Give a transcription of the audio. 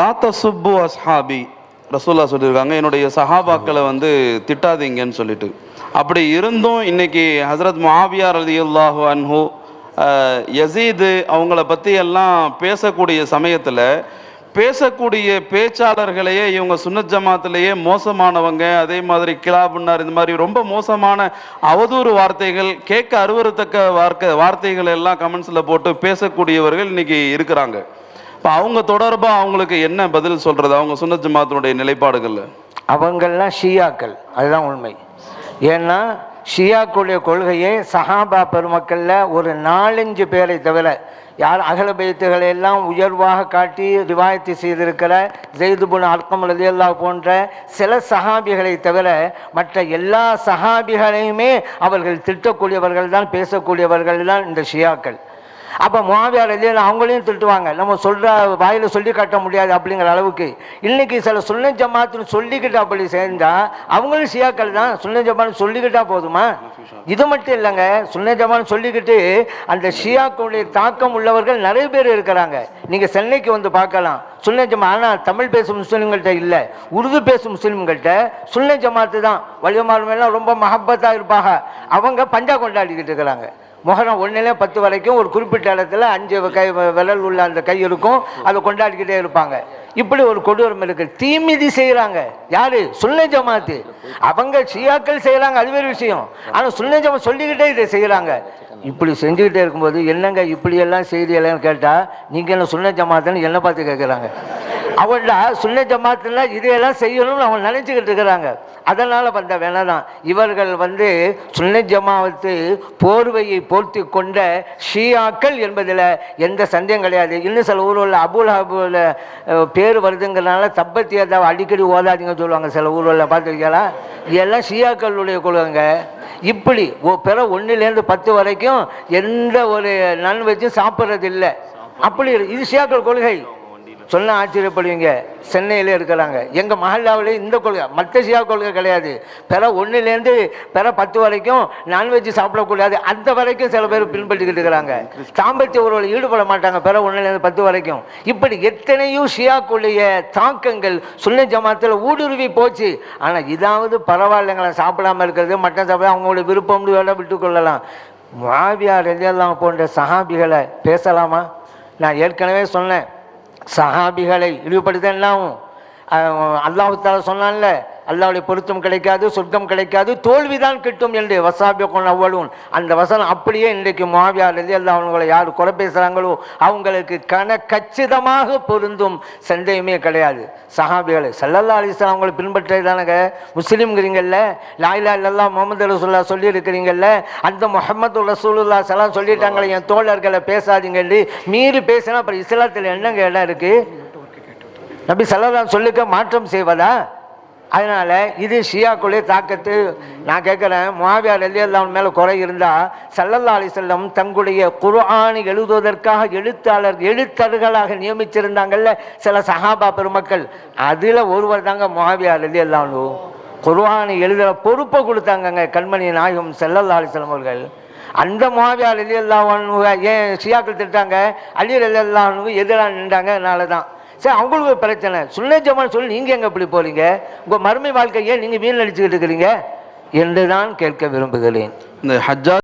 தாத்த சுப்பு அஸ்ஹாபி ரசூல்லா சொல்லியிருக்காங்க என்னுடைய சஹாபாக்களை வந்து திட்டாதீங்கன்னு சொல்லிட்டு. அப்படி இருந்தும் இன்னைக்கு ஹசரத் மாவியார் அலி அல்லாஹு அன்ஹு யசீது அவங்கள பற்றி எல்லாம் பேசக்கூடிய சமயத்தில் பேசக்கூடிய பேச்சாளர்களையே இவங்க சுன்னத் ஜமாத்திலேயே மோசமானவங்க அதே மாதிரி கிலாபுன்னார் இந்த மாதிரி ரொம்ப மோசமான அவதூறு வார்த்தைகள் கேட்க அருவருத்தக்க வார்த்தை வார்த்தைகள் எல்லாம் கமெண்ட்ஸில் போட்டு பேசக்கூடியவர்கள் இன்னைக்கு இருக்கிறாங்க. இப்போ அவங்க தொடர்பாக அவங்களுக்கு என்ன பதில் சொல்கிறது அவங்க சுன்னத் ஜமாத்தினுடைய நிலைப்பாடுகள் அவங்கெல்லாம் ஷியாக்கள். அதுதான் உண்மை. ஏன்னா ஷியாக்களுடைய கொள்கையே சஹாபா பெருமக்களில் ஒரு நாலஞ்சு பேரை தவிர யார் அகல பைத்துகளை எல்லாம் உயர்வாக காட்டி ரிவாயத்து செய்திருக்கிற ஜெய்துபுன் அர்த்தம் ரலியல்லா போன்ற சில சஹாபிகளை தவிர மற்ற எல்லா சஹாபிகளையுமே அவர்கள் திட்டக்கூடியவர்கள் தான் பேசக்கூடியவர்கள் தான் இந்த ஷியாக்கள். அப்போ முவாவியார் இல்லையா அவங்களையும் திட்டுவாங்க. நம்ம சொல்கிற வாயில் சொல்லி காட்ட முடியாது அப்படிங்கிற அளவுக்கு. இன்றைக்கி சில சுன்ன ஜமாத்துன்னு சொல்லிக்கிட்டா அப்படி சேர்ந்தால் அவங்களும் சியாக்கள் தான். சுன்ன ஜமான்னு சொல்லிக்கிட்டா போதுமா? இது மட்டும் இல்லைங்க. சுன்ன ஜமான்னு சொல்லிக்கிட்டு அந்த ஷியாக்களுடைய தாக்கம் உள்ளவர்கள் நிறைய பேர் இருக்கிறாங்க. நீங்கள் சென்னைக்கு வந்து பார்க்கலாம். சுன்ன ஜமா ஆனால் தமிழ் பேசும் முஸ்லீம்கள்ட்ட இல்லை. உருது பேசும் முஸ்லீம்கள்ட்ட சுன்ன ஜமாத்து தான். வலிமாறுமெல்லாம் ரொம்ப மஹப்பத்தாக இருப்பாங்க அவங்க பஞ்சா கொண்டாடிக்கிட்டு இருக்கிறாங்க. முகரம் ஒன்றிலே பத்து வரைக்கும் ஒரு குறிப்பிட்ட இடத்துல அஞ்சு கை விரல் உள்ள அந்த கை இருக்கும். அதை கொண்டாடிக்கிட்டே இருப்பாங்க. இப்படி ஒரு கொடூரம் இருக்கு. தீமிதி செய்கிறாங்க யாரு? சுன்ன ஜமாத்து. அவங்க ஷியாக்கள் செய்கிறாங்க அது வேறு விஷயம். ஆனால் சுன்ன ஜமா சொல்லிக்கிட்டே இதை செய்கிறாங்க இப்படி செஞ்சுக்கிட்டே இருக்கும்போது என்னங்க இப்படியெல்லாம் செய்தியெல்லாம் கேட்டால் நீங்கள் என்ன சுன்ன ஜமாத்துன்னு என்ன பார்த்து கேட்குறாங்க அவன்டா சுன்ன ஜமாத்துல இதையெல்லாம் செய்யணும்னு அவங்க நினச்சிக்கிட்டு இருக்கிறாங்க. அதனால் வந்த வேலை தான். இவர்கள் வந்து சுன்ன ஜமாவத்து போர்வையை போர்த்தி கொண்ட ஷியாக்கள் என்பதில் எந்த சந்தேகம் கிடையாது. இன்னும் சில ஊரில் அபுல் அபுல பேர் வருதுங்கிறனால தப்பத்தி ஏதாவது அடிக்கடி ஓதாதீங்கன்னு சொல்லுவாங்க சில ஊரில் பார்த்துருக்கீங்களா? இதெல்லாம் ஷியாக்களுடைய குழுவங்க இப்படி ஓ பிற ஒன்றுலேருந்து பத்து வரைக்கும் எந்த ஒரு நான்வெஜ்ஜும் சாப்பிட்றது இல்லை அப்படி இது ஷியாக்கள் கொள்கை. சொன்ன ஆச்சரியப்படுவீங்க. சென்னையிலே இருக்கிறாங்க. எங்கள் மஹல்லாவிலே இந்த கொள்கை மற்ற ஷியா கொள்கை கிடையாது. பிற ஒன்றுலேருந்து பிற பத்து வரைக்கும் நான்வெஜ் சாப்பிடக்கூடாது. அந்த வரைக்கும் சில பேர் பின்பற்றிக்கிட்டு இருக்கிறாங்க. தாம்பத்திய உறவில் ஈடுபட மாட்டாங்க பிற ஒன்றுலேருந்து பத்து வரைக்கும். இப்படி எத்தனையோ ஷியாக்குடைய தாக்கங்கள் சுன்ன ஜமாத்தில் ஊடுருவி போச்சு. ஆனால் இதாவது பரவாயில்லைங்களா சாப்பிடாம இருக்கிறது மட்டன் சாப்பிட அவங்களோட விருப்பம்னு வேலை விட்டுக்கொள்ளலாம் மாவியார் எல்லாம் போன்ற சஹாபிகளை பேசலாமா? நான் ஏற்கனவே சொன்னேன். சஹாபிகளை இழிவுபடுத்த என்னாகும் அல்லாஹால சொன்னான்ல அல்லாவுடைய பொருத்தம் கிடைக்காது சொர்க்கம் கிடைக்காது தோல்விதான் கிட்டும் என்று வசாபிய கொண்ட அவ்வளவு அந்த வசனம் அப்படியே இன்றைக்கு மாவியார் எல்லாம் அவங்களை யார் குறை பேசுகிறாங்களோ அவங்களுக்கு கன கச்சிதமாக பொருந்தும் சந்தேகமே கிடையாது. சஹாபிகளை சல்லல்லா அலிஸ்லாம் அவங்களை பின்பற்றதானங்க முஸ்லீம்ங்கிறீங்கல்ல லாயிலா இல்லல்லா முகமது ரசூல்லா சொல்லியிருக்கிறீங்கல்ல அந்த முகமது ரசூலுல்லா சலாம் சொல்லிட்டாங்களே என் தோழர்களை பேசாதீங்கன்னு மீறி பேசினா அப்புறம் இஸ்லாத்தில் என்னங்க இடம் இருக்குது நபி சல்லல்லாஹு சொல்லுக்க மாற்றம் செய்வதா? அதனால் இது ஷியாக்குள்ளே தாக்கத்து. நான் கேட்குறேன் முவாவியார் அல்லாஹ் மேலே குறை இருந்தால் சல்லல்லா அலிசல்லம் தங்களுடைய குர்ஆனை எழுதுவதற்காக எழுத்தாளர் எழுத்தர்களாக நியமிச்சிருந்தாங்கல்ல சில சஹாபா பெருமக்கள். அதில் ஒருவர் தாங்க முவாவியார் அலி அல்லாஹ் குர்ஆனை எழுதுகிற பொறுப்பை கொடுத்தாங்கங்க கண்மணி நாயகம் செல்லல்லா அலிஸ்லாம் அவர்கள். அந்த முவாவியார் அலி ஏன் ஷியாக்கள் திட்டாங்க? அலி அலி எதிராக நின்றாங்க அதனால தான் சரி அவங்களுக்கு ஒரு பிரச்சனை. சுன்ன ஜமான் சொல்லி நீங்கள் எங்கே இப்படி போறீங்க? உங்கள் மறுமை வாழ்க்கையை நீங்கள் வீண் அடிச்சுக்கிட்டு இருக்கிறீங்க? என்று தான் கேட்க விரும்புகிறேன். இந்த ஹஜ்ஜா